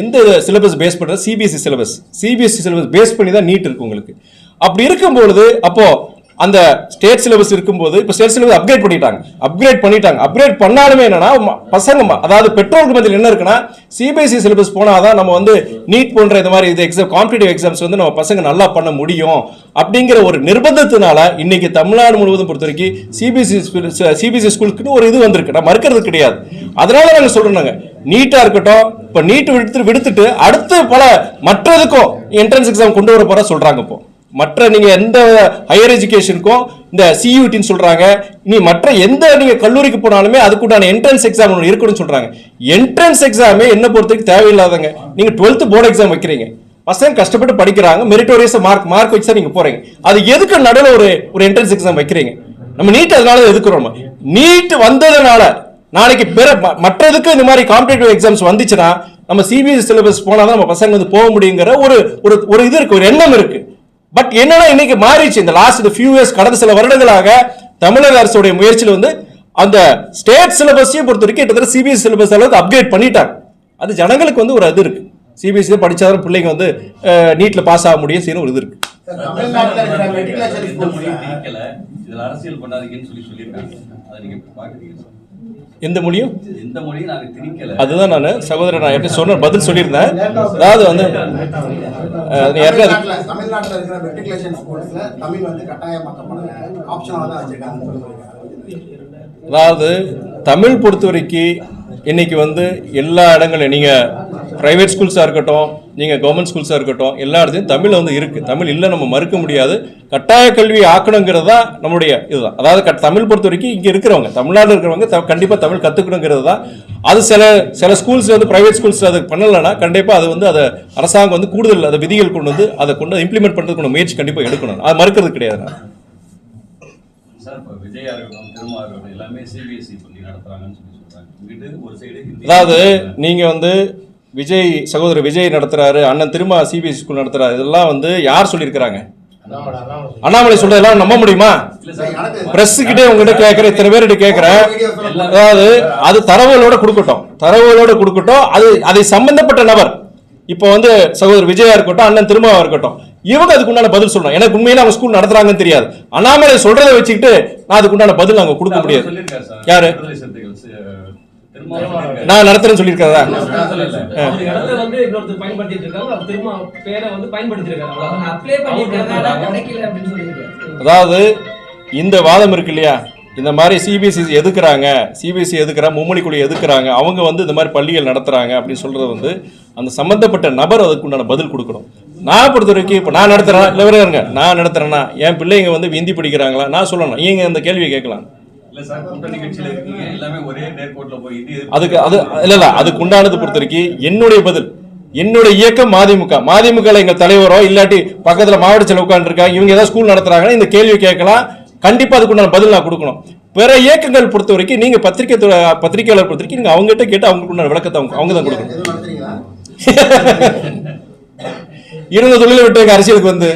Speaker 1: எந்த சிலபஸ் பேஸ் பண்ணுறது CBSE syllabus CBSE syllabus base பண்ணி தான் நீட் இருக்கு உங்களுக்கு. அப்படி இருக்கும்பொழுது அப்போது அந்த ஸ்டேட் சிலபஸ் இருக்கும்போது இப்போ ஸ்டேட் சிலபஸ் அப்கிரேட் பண்ணிட்டாங்க. அப்கிரேட் பண்ணிட்டாங்க. அப்கிரேட் பண்ணாலுமே என்னன்னா பசங்க அதாவது பெற்றோருக்கு மத்தியில் என்ன இருக்குன்னா சிபிஎஸ்சி சிலபஸ் போனாதான் நம்ம வந்து நீட் போன்ற இந்த மாதிரி இது எக்ஸாம் காம்படிட்டிவ் எக்ஸாம்ஸ் வந்து நம்ம பசங்க நல்லா பண்ண முடியும். அப்படிங்கிற ஒரு நிர்பந்தத்தினால இன்னைக்கு தமிழ்நாடு முழுவதும் பொறுத்த வரைக்கும் சிபிஎஸ்சி சிபிஎஸ்சி ஸ்கூலுக்குன்னு ஒரு இது வந்திருக்கு. நான் மறுக்கிறது கிடையாது. அதனால நாங்கள் சொல்றோம் நீட்டாக நீட்டா இருக்கட்டும் இப்போ நீட் விடுத்து விடுத்துட்டு அடுத்து பல மற்றதுக்கும் என்ட்ரன்ஸ் எக்ஸாம் கொண்டு வர போற சொல்றாங்க இப்போ. மற்ற நீங்கள் எந்த ஹையர் எஜுகேஷனுக்கும் இந்த சியூடின்னு சொல்கிறாங்க நீ மற்ற எந்த நீங்கள் கல்லூரிக்கு போனாலுமே அதுக்குண்டான என்ட்ரன்ஸ் எக்ஸாம் ஒன்று இருக்குன்னு சொல்கிறாங்க என்ட்ரன்ஸ் எக்ஸாமே என்ன பொறுத்தவரைக்கும் தேவையில்லாதங்க. நீங்கள் டுவெல்த்து போர்டு எக்ஸாம் வைக்கிறீங்க. பசங்க கஷ்டப்பட்டு படிக்கிறாங்க மெரிட்டோரியஸ் மார்க் மார்க் வச்சு தான் நீங்கள் போகிறீங்க அது எதுக்கு நடுவில் ஒரு ஒரு என்ட்ரன்ஸ் எக்ஸாம் வைக்கிறீங்க? நம்ம நீட் அதனால எதுக்குறோம் நீட் வந்ததுனால நாளைக்கு பிற ம- மற்றதுக்கு இந்த மாதிரி காம்படிட்டிவ் எக்ஸாம்ஸ் வந்துச்சுன்னா நம்ம சிபிஎஸ்சி சிலபஸ் போனால் தான் நம்ம பசங்க வந்து போக முடியுங்கிற ஒரு ஒரு ஒரு இது இருக்கு ஒரு எண்ணம் இருக்குது பட் என்னன்னா இன்னைக்கு மாறிடுச்சு. இந்த லாஸ்ட் ஃபியூ இயர்ஸ் கடந்த சில வருடங்களாக தமிழக அரசுடைய முயற்சியில் வந்து அந்த ஸ்டேட் சிலபஸையும் பொறுத்த வரைக்கும் கிட்டத்தட்ட சிபிஎஸ்சி சிலபஸ் அளவுக்கு அப்கிரேட் பண்ணிட்டாங்க. அது ஜனங்களுக்கு வந்து ஒரு இது இருக்கு. சிபிஎஸ்சி படிச்சாதான் பிள்ளைங்க வந்து நீட்ல பாஸ் ஆக முடியும் செய்யணும் ஒரு இது இருக்கு.
Speaker 5: அரசியல் பண்ணாதீங்கன்னு சொல்லி சொல்லியிருக்காங்க. அதை நீங்க இப்ப பாக்குறீங்க சார்.
Speaker 1: எந்த மொழியும்?
Speaker 5: எந்த மொழியும் நாங்க திணிக்கல.
Speaker 1: அதுதான் நான் சகோதரர் நான் எப்படி சொன்ன பதில் சொல்லியிருந்தேன். அதாவது வந்து
Speaker 6: தமிழ்நாட்டுல தமிழ்நாட்டுல இருக்கிற மெட்ரிகுலேஷன் ஸ்கூல்ஸ்ல தமிழ் வந்து கட்டாயமாக்கப்படல ஆப்ஷனலா தான் வச்சிருக்காங்க.
Speaker 1: அதாவது தமிழ் பொறுத்த வரைக்கும் இன்னைக்கு வந்து எல்லா இடங்களையும் நீங்கள் ப்ரைவேட் ஸ்கூல்ஸாக இருக்கட்டும் நீங்கள் கவர்மெண்ட் ஸ்கூல்ஸாக இருக்கட்டும் எல்லா இடத்துலையும் தமிழ் வந்து இருக்குது தமிழ் இல்லை நம்ம மறுக்க முடியாது. கட்டாய கல்வி ஆக்கணுங்கிறது தான் நம்முடைய இதுதான். அதாவது க- தமிழ் பொறுத்த வரைக்கும் இங்கே இருக்கிறவங்க தமிழ்நாட்டில் இருக்கிறவங்க த- கண்டிப்பாக தமிழ் கற்றுக்கணுங்கிறது தான். அது சில சில ஸ்கூல்ஸ் வந்து ப்ரைவேட் ஸ்கூல்ஸ் அது பண்ணலைன்னா கண்டிப்பாக அது வந்து அதை அரசாங்கம் வந்து கூடுதல் அதை விதிகள் கொண்டு வந்து அதை கொண்டு இம்ப்ளிமெண்ட் பண்ணுறதுக்கு முயற்சி கண்டிப்பாக எடுக்கணும். அது மறுக்கிறது கிடையாது. நான்.
Speaker 5: சார் இப்போ விஜயா இருக்கட்டும் திருமா இருக்கட்டும் எல்லாமே சிபிஎஸ்சி பள்ளி சொல்லி
Speaker 1: அதாவது நீங்க வந்து விஜய் சகோதரர் விஜய் நடத்துறாரு அண்ணன் திரும்ப சிபிஎஸ்சி ஸ்கூல் நடத்துறாரு இதெல்லாம் வந்து யார் சொல்லியிருக்கிறாங்க?
Speaker 4: அண்ணாமலை
Speaker 1: சொல்றதெல்லாம் நம்ப முடியுமா? பிரஸ் கிட்டே உங்ககிட்ட கேட்கறேன் இத்தனை பேர்கிட்ட கேட்கறேன் அதாவது அது தரவுகளோட கொடுக்கட்டும். தரவுகளோட கொடுக்கட்டும். அது அதை சம்பந்தப்பட்ட நபர். இப்போ வந்து சகோதரர் விஜயா இருக்கட்டும் அண்ணன் திருமாவா இருக்கட்டும் இவங்க அதுக்கு உண்டான பதில் சொல்லணும். எனக்கு உண்மையில அவங்க ஸ்கூல் நடத்துறாங்கன்னு தெரியாது. அண்ணாமலை சொல்றதை வச்சுக்கிட்டு நான் அதுக்கு உண்டான பதில் நாங்க கொடுக்க முடியாது. யாரு? நான் நடத்துறேன்னு
Speaker 7: வந்து வந்து
Speaker 2: சொல்லியிருக்காரு
Speaker 1: அதாவது இந்த வாதம் இருக்கு இல்லையா? இந்த மாதிரி சிபிஎஸ்சி எதுக்குறாங்க? சிபிஎஸ்சி எதுக்குறா? மும்மொழி குழு எதுக்குறாங்க? அவங்க வந்து இந்த மாதிரி பள்ளிகள் நடத்துறாங்க அப்படின்னு சொல்றது வந்து அந்த சம்பந்தப்பட்ட நபர் அதுக்கு உண்டான பதில் கொடுக்கணும். நான் பொறுத்த வரைக்கும் இப்போ நான் நடத்துறேன்? இல்லை இருங்க. நான் நடத்துறேன்னா என் பிள்ளைங்க வந்து ஹிந்தி படிக்கிறாங்களா? நான் சொல்லணும். நீங்க இந்த கேள்வியை கேட்கலாம். அதுக்கு அது இல்ல இல்ல அதுக்கு உண்டானது பொறுத்த வரைக்கும் என்னுடைய பதில். என்னுடைய இயக்கம் மதிமுக. மதிமுக எங்க தலைவரோ இல்லாட்டி பக்கத்துல மாவட்ட செயலர் உட்காந்துருக்காங்க இவங்க ஏதாவது ஸ்கூல் நடத்துறாங்கன்னா இந்த கேள்வி கேட்கலாம். கண்டிப்பா அதுக்கு உண்டான பதில் நான் கொடுக்கணும். பிற இயக்கங்கள் பொறுத்த வரைக்கும் நீங்க பத்திரிகை பத்திரிகையாளர் பொறுத்த வரைக்கும் நீங்க அவங்ககிட்ட கேட்டு அவங்களுக்கு உண்டான விளக்கத்தை அவங்க அவங்க தான் கொடுக்கணும். இருந்த தொழிலை விட்டு அரசியலுக்கு வந்து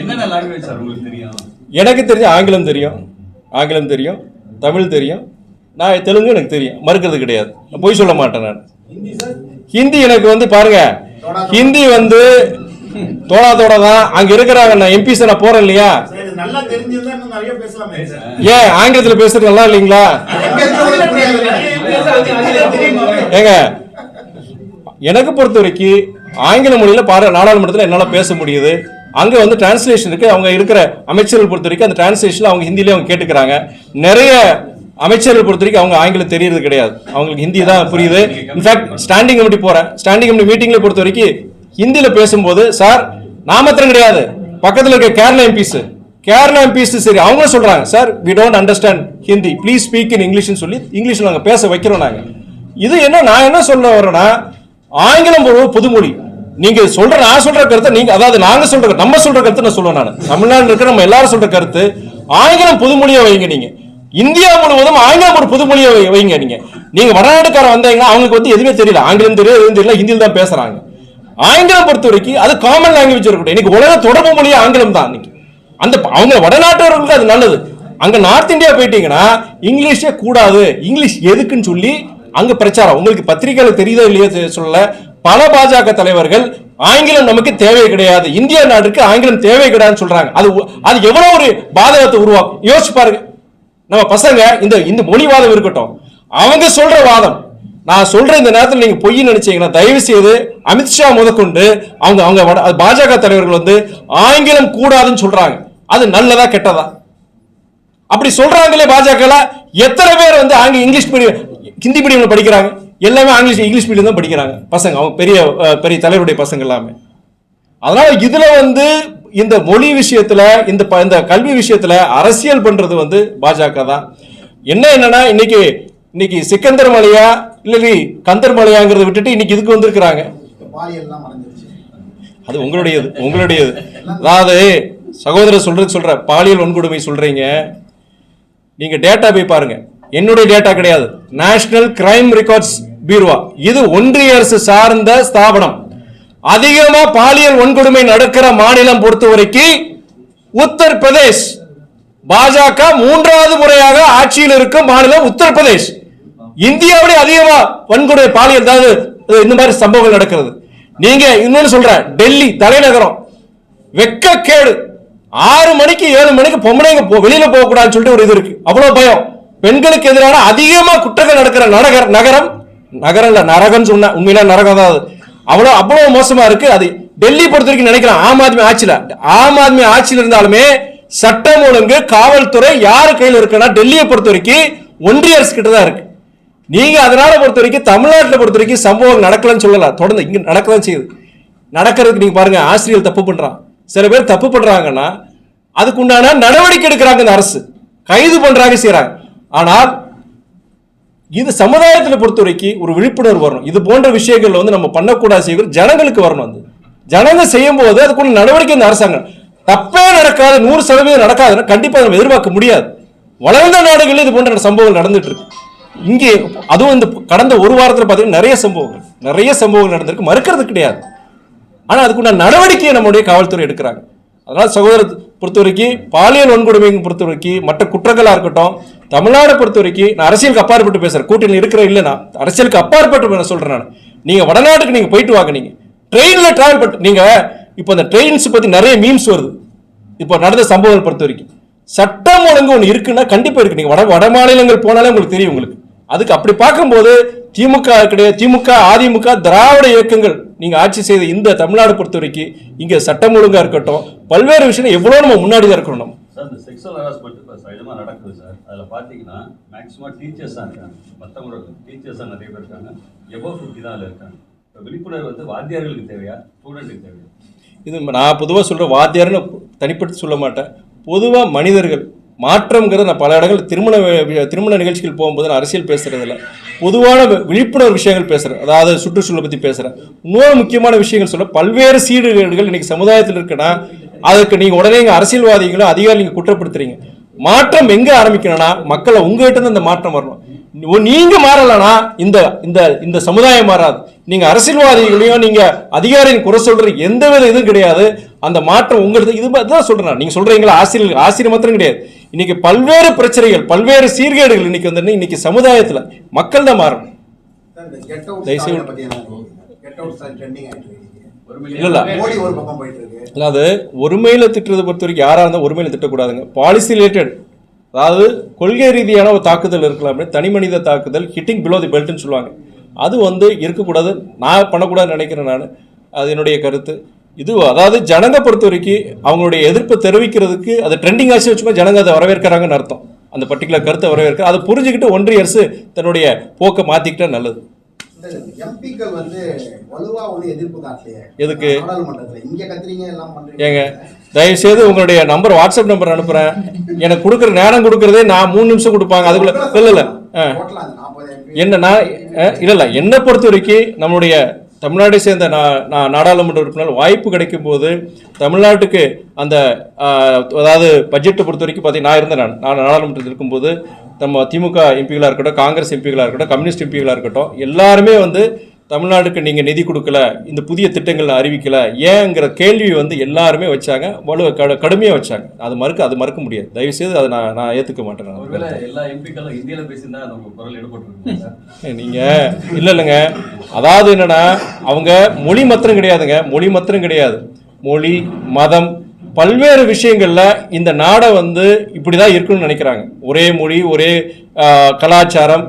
Speaker 5: என்னென்ன லாங்குவேஜ் சார் உங்களுக்கு தெரியும்?
Speaker 1: எனக்கு தெரிஞ்ச ஆங்கிலம் தெரியும். ஆங்கிலம் தெரியும். தமிழ் தெரியும். நான் தெலுங்கு எனக்கு தெரியும். மறுக்கிறது கிடையாது. பொய் சொல்ல மாட்டேன் நான். ஹிந்தி எனக்கு வந்து பாருங்க. ஹிந்தி வந்து தோடா தோடா தான். அங்க இருக்கிறாங்க நான் எம்பிஸ் நான் போறேன் இல்லையா? ஏன் ஆங்கிலத்துல பேசுறது நல்லா இல்லைங்களா. ஏங்க எனக்கு பொறுத்த வரைக்கும் ஆங்கில மொழியில பாரு நாடாளுமன்றத்தில் என்னால பேச முடியுது. அங்கே வந்து டிரான்ஸ்லேஷன் இருக்கு. அவங்க இருக்கிற அமைச்சர்கள் பொறுத்த வரைக்கும் அந்த டிரான்ஸ்லேஷன்ல அவங்க ஹிந்திலேயே அவங்க கேட்டுக்கிறாங்க. நிறைய அமைச்சர்கள் பொறுத்த வரைக்கும் அவங்க ஆங்கிலம் தெரியறது கிடையாது. அவங்களுக்கு ஹிந்தி தான் புரியுது. இன்ஃபேக்ட் ஸ்டாண்டிங் கமிட்டி போறேன். ஸ்டாண்டிங் கமிட்டி மீட்டிங்ல பொறுத்த வரைக்கும் ஹிந்தியில பேசும்போது சார் நாமத்திரம் கிடையாது. பக்கத்தில் இருக்க கேரளா எம்பிஸ் கேரளா எம்பிஸ் சரி அவங்க சொல்றாங்க sir we don't understand Hindi. Please speak in இங்கிலீஷ்னு சொல்லி இங்கிலீஷ்ல நாங்கள் பேச வைக்கிறோம் நாங்கள் இது என்ன நான் என்ன சொல்ல வரேன்னா ஆங்கிலம் ஒரு புதுமொழி. நீங்க சொல்ற நான் சொல்ற கருத்தை நீங்க அதாவது நாங்க சொல்ற நம்ம சொல்ற கருத்து நான் சொல்லுவேன் நான். தமிழ்நாடு இருக்கிற நம்ம எல்லாரும் சொல்ற கருத்து ஆங்கிலம் பொதுமொழியா வைங்க நீங்க. இந்தியா முழுவதும் ஆங்கிலம் ஒரு பொதுமொழியா வை- வைங்க நீங்க. நீங்க வடநாட்டுக்காரன் வந்தீங்கன்னா அவங்களுக்கு வந்து எதுவுமே தெரியல. ஆங்கிலம் தெரியல எதுவும் தெரியல ஹிந்தியில் தான் பேசுறாங்க. ஆங்கிலம் பொறுத்த வரைக்கும் அது காமன் லாங்குவேஜ் இருக்கட்டும். இன்னைக்கு உலக தொடர்பு மொழியே ஆங்கிலம் தான் இன்னைக்கு. அந்த அவங்க வடநாட்டவர்களுக்கு அது நல்லது. அங்க நார்த் இந்தியா போயிட்டீங்கன்னா இங்கிலீஷே கூடாது. இங்கிலீஷ் எதுக்குன்னு சொல்லி அங்க பிரச்சாரம். உங்களுக்கு பத்திரிகையில தெரியுதோ இல்லையோ சொல்லல. பல பாஜக தலைவர்கள் ஆங்கிலம் நமக்கு தேவை கிடையாது. இந்திய நாட்டுக்கு ஆங்கிலம் தேவை கிடையாதுன்னு சொல்றாங்க. அது அது எவ்வளவு ஒரு பாதகத்தை உருவாக்கும்? யோசிச்சு பாருங்க. நம்ம பசங்க இந்த இந்த மொழிவாதம் இருக்கட்டும். அவங்க சொல்ற வாதம். நான் சொல்ற இந்த நேரத்தில் நீங்க பொய் நினைச்சீங்கன்னா தயவு செய்து அமித்ஷா முதற்கொண்டு அவங்க அவங்க வட- அது பாஜக தலைவர்கள் வந்து ஆங்கிலம் கூடாதுன்னு சொல்றாங்க. அது நல்லதா கெட்டதா? அப்படி சொல்றாங்களே பாஜக எத்தனை பேர் வந்து ஆங்க இங்கிலீஷ் மீடியம் ஹிந்தி மீடியம்ல படிக்கிறாங்க? எல்லாமே ஆங்கிலீஷ் இங்கிலீஷ் மீடியம் தான் படிக்கிறாங்க. பசங்க அவங்க பெரிய பெரிய தலைவருடைய பசங்க எல்லாமே. அதனால இதுல வந்து இந்த மொழி விஷயத்துல இந்த ப- இந்த கல்வி விஷயத்துல அரசியல் பண்றது வந்து பாஜக தான். என்ன என்னன்னா இன்னைக்கு இன்னைக்கு சிக்கந்தர் மலையா இல்லை கந்தர் மலையாங்கிறத விட்டுட்டு இன்னைக்கு இதுக்கு வந்திருக்கிறாங்க. அது உங்களுடையது உங்களுடையது. அதாவது சகோதரர் சொல்றது சொல்ற பாலியல் வன்கொடுமை சொல்றீங்க. நீங்க டேட்டா போய் பாருங்க. என்னுடைய டேட்டா கிடையாது. National crime records bureau. இது ஒன்றிய அரசு சார்ந்த ஸ்தாபனம். அதிகமா பாலியல் வன்கொடுமை நடக்கிற மாநிலம் பொறுத்த வரைக்கும் உத்தரப்பிரதேஷ். பாஜக மூன்றாவது முறையாக ஆட்சியில் இருக்கும் மாநிலம் உத்தரப்பிரதேஷ். இந்தியாவிலே அதிகமா வன்கொடுமை பாலியல் அதாவது இந்த மாதிரி சம்பவங்கள் நடக்கிறது. நீங்க இன்னொன்னு சொல்ற டெல்லி தலைநகரம். வெக்கக்கேடு. ஆறு மணிக்கு ஏழு மணிக்கு பொம்பளைங்க வெளியில போக கூடாதுன்னு சொல்லிட்டு ஒரு இது இருக்கு. அவ்வளவு பயம். பெண்களுக்கு எதிரான அதிகமா குற்றங்கள் நடக்கிற நகர நகரம் நகரம் இல்லை நரகம்னு சொன்ன உண்மையில நரகம் தான் அது. அவ்வளோ அவ்வளவு மோசமாக இருக்கு. அது டெல்லி பொறுத்த வரைக்கும் நினைக்கலாம் ஆம் ஆத்மி ஆட்சியில். ஆம் ஆத்மி ஆட்சியில் இருந்தாலுமே சட்டம் ஒழுங்கு காவல்துறை யார் கையில் இருக்குன்னா டெல்லியை பொறுத்த வரைக்கும் ஒன்றிய அரசு கிட்ட தான் இருக்கு. நீங்க அதனால பொறுத்த வரைக்கும் தமிழ்நாட்டில் பொறுத்த வரைக்கும் சம்பவம் நடக்கலன்னு சொல்லல. தொடர்ந்து இங்க நடக்கதான் செய்யுது. நடக்கிறதுக்கு நீங்க பாருங்க ஆசிரியர் தப்பு பண்றான். சில பேர் தப்பு பண்றாங்கன்னா அதுக்கு உண்டான நடவடிக்கை எடுக்கிறாங்க இந்த அரசு. கைது பண்றாங்க செய்யறாங்க ஆனால் இது சமுதாயத்தில் பொறுத்த வரைக்கும் ஒரு விழிப்புணர்வு வரணும். இது போன்ற விஷயங்கள்ல வந்து நம்ம பண்ணக்கூடாது செய்வது ஜனங்களுக்கு வரணும் அது. ஜனங்க செய்யும் போது அதுக்குள்ள நடவடிக்கை இந்த அரசாங்கம். தப்பே நடக்காது நூறு சதவீதம் நடக்காதுன்னா கண்டிப்பாக நம்ம எதிர்பார்க்க முடியாது. வளர்ந்த நாடுகளில் இது போன்ற சம்பவங்கள் நடந்துட்டு இருக்கு இங்கே அதுவும் இந்த கடந்த ஒரு வாரத்தில் பார்த்தீங்கன்னா நிறைய சம்பவங்கள். நிறைய சம்பவங்கள் நடந்திருக்கு. மறுக்கிறது கிடையாது. ஆனா அதுக்குண்டான நடவடிக்கையை நம்முடைய காவல்துறை எடுக்கிறாங்க. அதனால் சகோதர பொறுத்த வரைக்கும் பாலியல் வன்கொடுமை பொறுத்த வரைக்கும் மற்ற குற்றங்களாக இருக்கட்டும் தமிழ்நாடை பொறுத்த வரைக்கும் நான் அரசியலுக்கு அப்பாற்பட்டு பேசுறேன். கூட்டணியில் இருக்கிற இல்லை நான் அரசியலுக்கு அப்பாற்பட்டு நான் சொல்றேன் நான். நீங்க வடநாட்டுக்கு நீங்க போயிட்டு வாங்க நீங்க. ட்ரெயினில் டிராவல் பண்ணி நீங்க இப்போ இந்த ட்ரெயின்ஸ் பத்தி நிறைய மீம்ஸ் வருது. இப்போ நடந்த சம்பவங்கள் பொறுத்த வரைக்கும். சட்டம் ஒழுங்கு ஒன்று இருக்குன்னா கண்டிப்பா இருக்கு. நீங்க வட வட மாநிலங்கள் போனாலே உங்களுக்கு தெரியும் உங்களுக்கு. அதுக்கு அப்படி பார்க்கும்போது திமுக கிடையாது. திமுக அதிமுக திராவிட இயக்கங்கள் நீங்க ஆட்சி செய்த இந்த தமிழ்நாடு பொறுத்த வரைக்கும் இங்க சட்டம் ஒழுங்கா இருக்கட்டும். பல்வேறு விஷயம் எவ்வளவு நம்ம முன்னாடி தான் இருக்கணும் நம்ம.
Speaker 5: சார் இந்த செக்ஸுவல் ஹராஸ்மெண்ட் இப்போ சகஜமாக நடக்குது சார். அதில் பார்த்தீங்கன்னா மேக்ஸிமம் டீச்சர்ஸ் தான் இருக்காங்க. மற்றவங்களோட டீச்சர்ஸ் தான் நிறைய பேர் இருக்காங்க. எபோ ஃபிஃப்டி தான் அதில் இருக்காங்க. இப்போ விழிப்புணர்வு வந்து வாத்தியார்களுக்கு தேவையா? ஸ்டூடெண்ட்டுக்கு தேவையா?
Speaker 1: இது நான் பொதுவாக சொல்கிற வாத்தியார்னு தனிப்பட்டு சொல்ல மாட்டேன். பொதுவாக மனிதர்கள் மாற்றம்ங்கிறது நான் பல இடங்கள் திருமண திருமண நிகழ்ச்சிகள் போகும்போது நான் அரசியல் பேசுகிறதில்ல பொதுவான விழிப்புணர்வு விஷயங்கள் பேசுகிறேன் அதாவது சுற்றுச்சூழலை பற்றி பேசுகிறேன் இன்னொரு முக்கியமான விஷயங்கள் சொல்ல பல்வேறு சீர்கேடுகள் இன்னைக்கு சமுதாயத்தில் இருக்குன்னா அதுக்கு நீங்கள் உடனே இங்கே அரசியல்வாதிகளும் அதிகாரி நீங்கள் குற்றப்படுத்துறீங்க. மாற்றம் எங்கே ஆரம்பிக்கணும்னா மக்களை உங்ககிட்ட இருந்து இந்த மாற்றம் வரணும். நீங்க மாறலனா இந்த இந்த இந்த சமுதாயம் மாறாது. நீங்க அரசியல்வாதிகளையும் நீங்க அதிகாரியின் குறை சொல்ற எந்த வித இதுவும் கிடையாது. அந்த மாற்றம் உங்களுக்கு இது தான் சொல்றேன் நீங்க சொல்றீங்களா? ஆசிரியர் ஆசிரியர் மாத்திரம் கிடையாது. இன்னைக்கு பல்வேறு பிரச்சனைகள் பல்வேறு சீர்கேடுகள் இன்னைக்கு வந்து இன்னைக்கு சமுதாயத்துல மக்கள் தான் மாறணும். இல்ல, அதாவது ஒருமையில திட்டுறதை பொறுத்த வரைக்கும் யாரா இருந்தால் ஒருமையில திட்டக்கூடாதுங்க. பாலிசி ரிலேட்டட் அதாவது கொள்கை ரீதியான ஒரு தாக்குதல் இருக்கலாம். தனி மனித தாக்குதல் ஹிட்டிங் பிலோ தி பெல்ட்னு சொல்லுவாங்க. அது வந்து இருக்கக்கூடாது. நான் பண்ணக்கூடாதுன்னு நினைக்கிறேன் நான். அது என்னுடைய கருத்து. இது அதாவது ஜனங்க பொறுத்த வரைக்கும் அவங்களுடைய எதிர்ப்பை தெரிவிக்கிறதுக்கு அது ட்ரெண்டிங் ஆச்சு வச்சுக்கோ ஜனங்க அதை வரவேற்கிறாங்கன்னு அர்த்தம். அந்த பர்டிகுலர் கருத்தை வரவேற்க அதை புரிஞ்சுக்கிட்டு ஒன்றிய அரசு தன்னுடைய போக்கை மாற்றிக்கிட்டா நல்லது.
Speaker 6: எம்பிக்கள் வந்து வலுவா ஒண்ணு எதிர்ப்பு காட்டலையே.
Speaker 1: எதுக்கு?
Speaker 6: நாடாளுமன்றத்துல. இங்க கத்துறீங்க எல்லாம்
Speaker 1: ஏங்க
Speaker 6: பண்றீங்க.
Speaker 1: தயவு செய்து உங்களுடைய நம்பர் வாட்ஸ்அப் நம்பர் அனுப்புறேன். எனக்கு கொடுக்குற நேரம் கொடுக்கறதே நான் மூணு நிமிஷம் கொடுப்பாங்க. அதுக்குள்ள இல்ல இல்ல ஆ.
Speaker 6: டோட்டலா அந்த 40 MP
Speaker 1: என்னன்னா அஹ், இல்ல இல்ல. என்னை பொறுத்த வரைக்கும் நம்மளுடைய தமிழ்நாட்டை சேர்ந்த நா- நா- நாடாளுமன்ற உறுப்பினர் வாய்ப்பு கிடைக்கும் போது தமிழ்நாட்டுக்கு அந்த அதாவது பட்ஜெட்டை பொறுத்த வரைக்கும் பார்த்தீங்கன்னா நான் இருந்தேன் நான் நான் நாடாளுமன்றத்தில் இருக்கும்போது நம்ம திமுக எம்பிகளாக இருக்கட்டும் காங்கிரஸ் எம்பிகளாக இருக்கட்டும் கம்யூனிஸ்ட் எம்பிகளாக இருக்கட்டும் எல்லாருமே வந்து தமிழ்நாட்டுக்கு நீங்கள் நிதி கொடுக்கல இந்த புதிய திட்டங்கள் அறிவிக்கல ஏங்கிற கேள்வி வந்து எல்லாருமே வச்சாங்க வலு கடு கடுமையாக வச்சாங்க. அது மறுக்க அது மறுக்க முடியாது. தயவுசெய்து அதை நான் நான் ஏற்றுக்க மாட்டேன்.
Speaker 5: எல்லா எம்பிக்களும் ஹிந்தியில பேசியிருந்தா நம்ம குரல் எடுபட்டு சார்
Speaker 1: நீங்க இல்ல இல்லைங்க. அதாவது என்னன்னா அவங்க மொழி மாத்திரம் கிடையாதுங்க. மொழி மாத்திரம் கிடையாது. மொழி மதம் பல்வேறு விஷயங்களில் இந்த நாடை வந்து இப்படி தான் இருக்கணும்னு நினைக்கிறாங்க. ஒரே மொழி ஒரே கலாச்சாரம்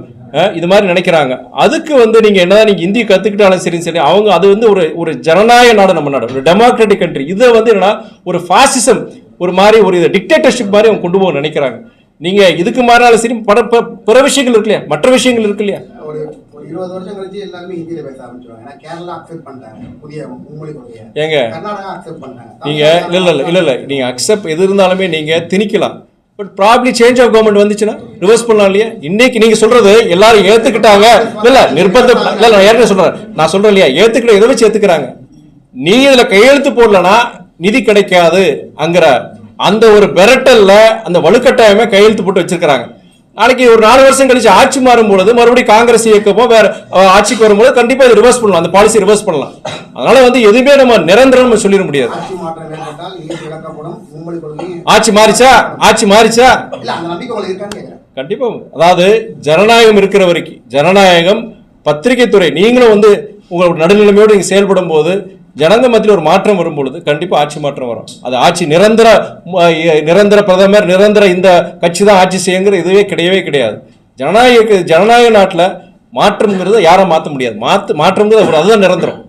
Speaker 1: இது மாதிரி நினைக்கிறாங்க. அதுக்கு வந்து நீங்கள் என்னதான் நீங்கள் இந்தி கற்றுக்கிட்டாலும் சரி சரி அவங்க அது வந்து ஒரு ஒரு ஜனநாயக நாடு நம்ம நாடு ஒரு டெமோக்ராட்டிக் கண்ட்ரி இதை வந்து என்னன்னா ஒரு ஃபாசிசம் ஒரு மாதிரி ஒரு டிக்டேட்டர்ஷிப் மாதிரி அவங்க கொண்டு போக நினைக்கிறாங்க. நீங்கள் இதுக்கு மாறினாலும் சரி பட பிற விஷயங்கள் இருக்கு இல்லையா? மற்ற விஷயங்கள் இருக்கு இல்லையா?
Speaker 6: ஒரு இருபது வருஷம் கழிச்சு எல்லாருமே ஹிந்தியில பேச ஆரம்பிச்சிருவாங்க. ஏன்னா கேரளா அக்செப்ட் பண்ணிட்டாங்க. புதிய மும்மொழி கொள்கையை
Speaker 1: ஏங்க?
Speaker 6: கர்நாடகா அக்செப்ட் பண்ணிட்டாங்க.
Speaker 1: நீங்க இல்ல இல்ல இல்ல இல்ல நீங்க அக்செப்ட் எது இருந்தாலுமே நீங்க திணிக்கலாம். But probably change of government வந்துச்சுன்னா ரிவர்ஸ் பண்ணலாம் இல்லையா? இன்னைக்கு நீங்க சொல்றது எல்லாரும் ஏத்துக்கிட்டாங்க. இல்ல இல்ல இல்ல நான் ஏற்கனவே சொல்றேன். நான் சொல்றேன் இல்லையா? ஏத்துக்கிட்ட எதை வச்சு ஏத்துக்கிறாங்க? நீ இதுல கையெழுத்து போடலனா நிதி கிடைக்காது அங்கிற அந்த ஒரு பெரட்டல்ல அந்த வலுக்கட்டாயமே கையெழுத்து போட்டு வச்சிருக்கிறாங்க. நாளைக்கு ஒரு நாலு வருஷம் கழிச்சு ஆட்சி மாறும் பொழுது மறுபடியும் காங்கிரஸ் இயக்கமோ வேற ஆட்சிக்கு வரும்போது கண்டிப்பா இது ரிவர்ஸ் பண்ணலாம். அந்த பாலிசி ரிவர்ஸ் பண்ணலாம். அதனால வந்து எதுவுமே நம்ம நிரந்தரம் நம்ம சொல்லிட முடியாது.
Speaker 6: ஆட்சி
Speaker 1: மாறிச்சா? ஆட்சி மாறிச்சா? கண்டிப்பா. அதாவது ஜனநாயகம் இருக்கிற வரைக்கும் ஜனநாயகம் பத்திரிகை துறை நீங்களும் வந்து உங்களோட நடுநிலைமையோடு நீங்க செயல்படும் போது ஜனங்க மத்தியில் ஒரு மாற்றம் வரும் பொழுது கண்டிப்பா ஆட்சி மாற்றம் வரும். அது ஆட்சி நிரந்தர நிரந்தர பிரதமர் நிரந்தர இந்த கட்சி தான் ஆட்சி செய்யுங்கிற இதுவே கிடையவே கிடையாது. ஜனநாயக ஜனநாயக நாட்டில் மாற்றம்ங்கிறத யாரும் மாற்ற முடியாது. மாற்ற மாற்றம்ங்கிறது அதுதான் நிரந்தரம்.